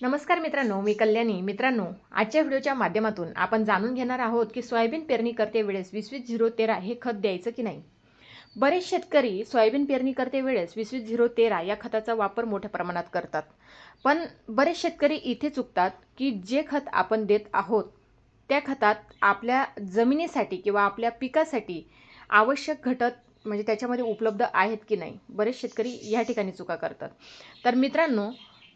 नमस्कार मित्रांनो मी कल्याणी. मित्रांनो आजच्या व्हिडिओच्या माध्यमातून आपण जाणून घेणार आहोत की सोयाबीन पेरणी करते वेळेस वीस वीस झिरो तेरा हे खत द्यायचं की नाही? बरेच शेतकरी सोयाबीन पेरणी करते वेळेस वीस वीस झिरो तेरा या खताचा वापर मोठ्या प्रमाणात करतात. पण बरेच शेतकरी इथे चुकतात की जे खत आपण देत आहोत त्या खतात आपल्या जमिनीसाठी किंवा आपल्या पिकासाठी आवश्यक घटक म्हणजे त्याच्यामध्ये उपलब्ध आहेत की नाही? बरेच शेतकरी या ठिकाणी चुका करतात. तर मित्रांनो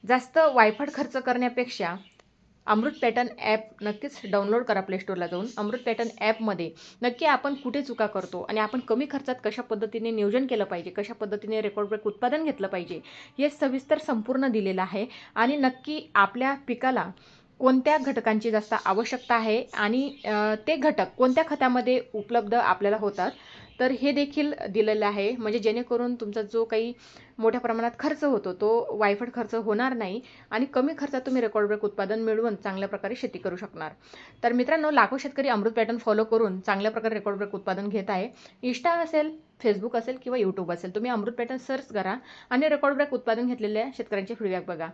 जास्त वायफळ खर्च करण्यापेक्षा अमृत पॅटर्न ॲप नक्कीच डाउनलोड करा प्लेस्टोरला जाऊन. अमृत पॅटर्न ॲपमध्ये नक्की आपण कुठे चुका करतो आणि आपण कमी खर्चात कशा पद्धतीने नियोजन केलं पाहिजे कशा पद्धतीने रेकॉर्ड ब्रेक उत्पादन घेतलं पाहिजे हे सविस्तर संपूर्ण दिलेलं आहे. आणि नक्की आपल्या पिकाला कोणत्या घटकांची जास्त आवश्यकता आहे आणि ते घटक कोणत्या खतामध्ये उपलब्ध आपल्याला होतात तर हे देखील दिलेलं आहे. म्हणजे जेणेकरून तुमचा जो काही मोठ्या प्रमाणात खर्च होतो तो वायफट खर्च होणार नाही आणि कमी खर्चात तुम्ही रेकॉर्ड ब्रेक उत्पादन मिळवून चांगल्या प्रकारे शेती करू शकणार. तर मित्रांनो लाखो शेतकरी अमृत पॅटर्न फॉलो करून चांगल्या प्रकारे रेकॉर्ड ब्रेक उत्पादन घेत आहे. इंस्टा असेल फेसबुक असेल किंवा यूट्यूब असेल तुम्ही अमृत पॅटर्न सर्च करा आणि रेकॉर्ड ब्रेक उत्पादन घेतलेल्या शेतकऱ्यांचे फीडबॅक बघा.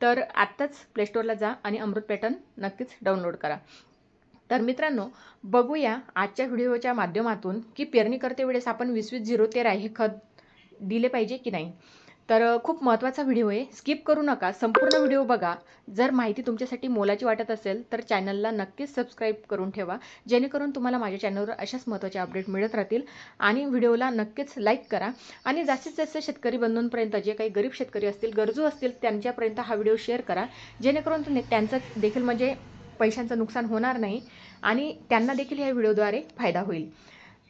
तर आत्ताच प्ले स्टोअरला जा आणि अमृत पॅटर्न नक्कीच डाउनलोड करा. तर मित्रांनो बघूया आजच्या व्हिडिओच्या माध्यमातून की पेरणी करते वेळेस आपण वीस वीस झिरो तेरा हे खत दिले पाहिजे की नाही. तर खूप महत्त्वाचा व्हिडिओ आहे. स्किप करू नका. संपूर्ण व्हिडिओ बघा. जर माहिती तुमच्यासाठी मोलाची वाटत असेल तर चॅनलला नक्कीच सबस्क्राईब करून ठेवा. जेणेकरून तुम्हाला माझ्या चॅनलवर अशाच महत्त्वाचे अपडेट मिळत राहतील. आणि व्हिडिओला नक्कीच लाईक करा. आणि जास्तीत जास्त शेतकरी बंधूंपर्यंत जे काही गरीब शेतकरी असतील गरजू असतील त्यांच्यापर्यंत हा व्हिडिओ शेअर करा. जेणेकरून तुम्ही- त्यांचं देखील म्हणजे पैशांचं नुकसान होणार नाही आणि त्यांना देखील या व्हिडिओद्वारे फायदा होईल.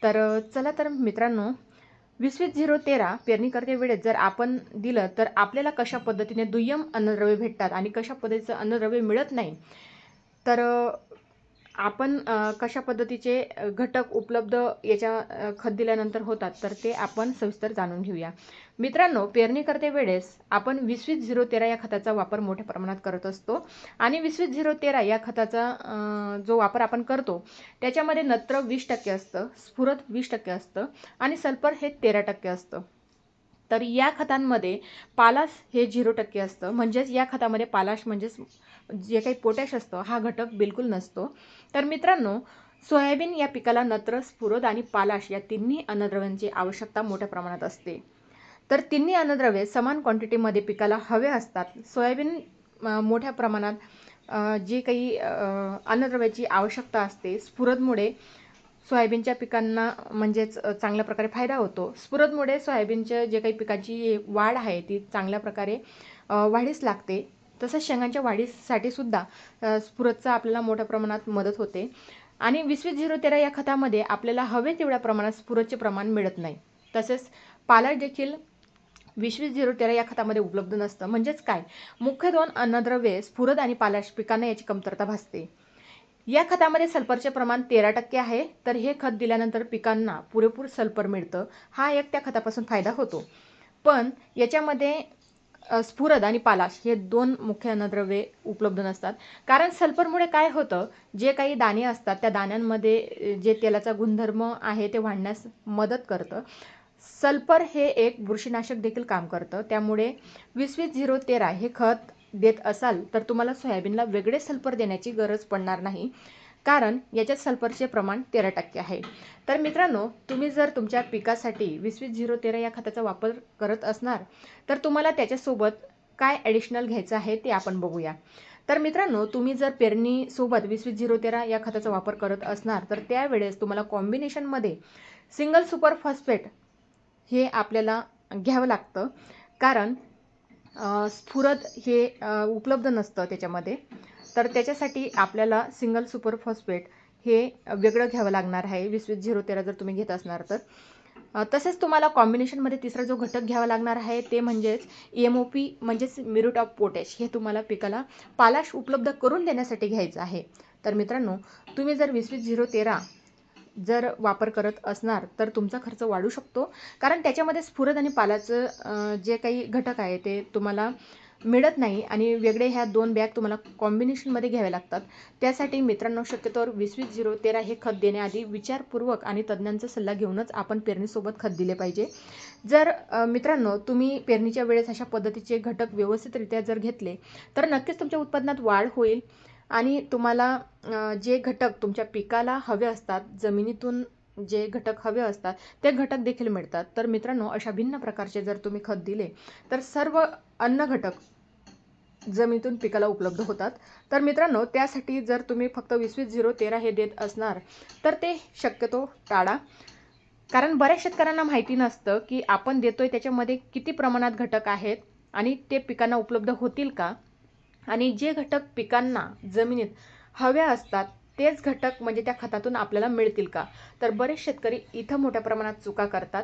तर चला तर मित्रांनो वीस वीस झिरो तेरा पेरणी करते वेळेत जर आपण दिलं तर आपल्याला कशा पद्धतीने दुय्यम अन्नद्रव्य भेटतात आणि कशा पद्धतीचं अन्नद्रव्य मिळत नाही? तर आपण कशा पद्धतीचे घटक उपलब्ध याच्या खत दिल्यानंतर होतात तर ते आपण सविस्तर जाणून घेऊया. मित्रांनो पेरणी करते वेळेस आपण वीस वीस झिरो तेरा या खताचा वापर मोठ्या प्रमाणात करत असतो आणि वीस वीस झिरो तेरा या खताचा जो वापर आपण करतो त्याच्यामध्ये नत्र वीस टक्के असतं स्फुरद वीस टक्के असतं आणि सल्फर हे तेरा टक्के असतं. तर या खतांमध्ये पालाश हे झिरो टक्के असतं. म्हणजेच या खतामध्ये पालाश म्हणजेच जे काही पोटॅश असतं हा घटक बिलकुल नसतो. तर मित्रांनो सोयाबीन या पिकाला नत्र स्फुरद आणि पालाश या तिन्ही अन्नद्रव्यांची आवश्यकता मोठ्या प्रमाणात असते. तर तिन्ही अन्नद्रव्ये समान क्वांटिटीमध्ये पिकाला हवे असतात. सोयाबीन मोठ्या प्रमाणात जी जे काही अन्नद्रव्याची आवश्यकता असते स्फुरदमुळे सोयाबीनच्या पिकांना म्हणजेच चांगल्या प्रकारे फायदा होतो. स्फुरदमुळे सोयाबीनच्या जे काही पिकाची वाढ आहे ती चांगल्या प्रकारे वाढीस लागते. तसंच शेंगांच्या वाढीसाठी सुद्धा स्फुरदचा आपल्याला मोठ्या प्रमाणात मदत होते. आणि वीस वीस झिरो तेरा या खतामध्ये आपल्याला हवे तेवढ्या प्रमाणात स्फुरदचे प्रमाण मिळत नाही. तसेच पालक देखील वीस वीस झिरो तेरा या खतामध्ये उपलब्ध नसतं. म्हणजेच काय? मुख्य दोन अन्नद्रव्ये स्फुरद आणि पालाश पिकांना याची कमतरता भासते. या खतामध्ये सल्फरचे प्रमाण तेरा टक्के आहे तर हे खत दिल्यानंतर पिकांना पुरेपूर सल्फर मिळतं हा एक त्या खतापासून फायदा होतो. पण याच्यामध्ये स्फुरद आणि पालाश हे दोन मुख्य अन्नद्रव्ये उपलब्ध नसतात. कारण सल्फरमुळे काय होतं जे काही दाणे असतात त्या दाण्यांमध्ये जे तेलाचा गुणधर्म आहे ते वाढण्यास मदत करतं. सल्फर हे एक बुरशीनाशक देखील काम करतं. त्यामुळे वीस वीस झिरो तेरा हे खत देत असाल तर तुम्हाला सोयाबीनला वेगळे सल्फर देण्याची गरज पडणार नाही. कारण याच्यात सल्फरचे प्रमाण तेरा टक्के आहे. तर मित्रांनो तुम्ही जर तुमच्या पिकासाठी वीस वीस झिरो तेरा या खताचा वापर करत असणार तर तुम्हाला त्याच्यासोबत काय ॲडिशनल घ्यायचं आहे ते आपण बघूया. तर मित्रांनो तुम्ही जर पेरणीसोबत वीस वीस झिरो तेरा या खताचा वापर करत असणार तर त्यावेळेस तुम्हाला कॉम्बिनेशनमध्ये सिंगल सुपर फॉस्फेट हे आपल्याला घ्यावं लागतं. कारण स्फुरद हे उपलब्ध नसतं त्याच्यामध्ये. तर त्याच्यासाठी आपल्याला सिंगल सुपर फॉस्फेट हे वेगळं घ्यावं लागणार आहे. वीस वीस झिरो तेरा जर तुम्ही घेत असणार तर. तसेच तुम्हाला कॉम्बिनेशनमध्ये तिसरा जो घटक घ्यावा लागणार आहे ते म्हणजेच एम ओ पी म्हणजेच म्युरेट ऑफ पोटॅश हे तुम्हाला पिकाला पालाश उपलब्ध करून देण्यासाठी घ्यायचं आहे. तर मित्रांनो तुम्ही जर वीस वीस झिरो तेरा जर वापर करत असणार तर तुमचा खर्च वाढू शकतो. कारण त्याच्यामध्ये स्फुरद आणि पालाचं जे काही घटक आहे ते तुम्हाला मिळत नाही आणि वेगळे ह्या दोन बॅग तुम्हाला कॉम्बिनेशनमध्ये घ्यावे लागतात. त्यासाठी मित्रांनो शक्यतोवर वीस वीस झिरो तेरा हे खत देण्याआधी विचारपूर्वक आणि तज्ज्ञांचा सल्ला घेऊनच आपण पेरणीसोबत खत दिले पाहिजे. जर मित्रांनो तुम्ही पेरणीच्या वेळेस अशा पद्धतीचे घटक व्यवस्थितरित्या जर घेतले तर नक्कीच तुमच्या उत्पादनात वाढ होईल. आणि तुम्हाला जे घटक तुमच्या पिकाला हवे असतात जमिनीतून जे घटक हवे असतात ते घटक देखील मिळतात. तर मित्रांनो अशा भिन्न प्रकारचे जर तुम्ही खत दिले तर सर्व अन्न घटक जमिनीतून पिकाला उपलब्ध होतात. तर मित्रांनो त्यासाठी जर तुम्ही फक्त वीस वीस झिरो तेरा हे देत असणार तर ते शक्यतो टाळा. कारण बऱ्याच शेतकऱ्यांना माहिती नसतं की आपण देतोय त्याच्यामध्ये किती प्रमाणात घटक आहेत आणि ते पिकांना उपलब्ध होतील का? आणि जे घटक पिकांना जमिनीत हव्या असतात तेच घटक म्हणजे त्या खतातून आपल्याला मिळतील का? तर बरेच शेतकरी इथं मोठ्या प्रमाणात चुका करतात.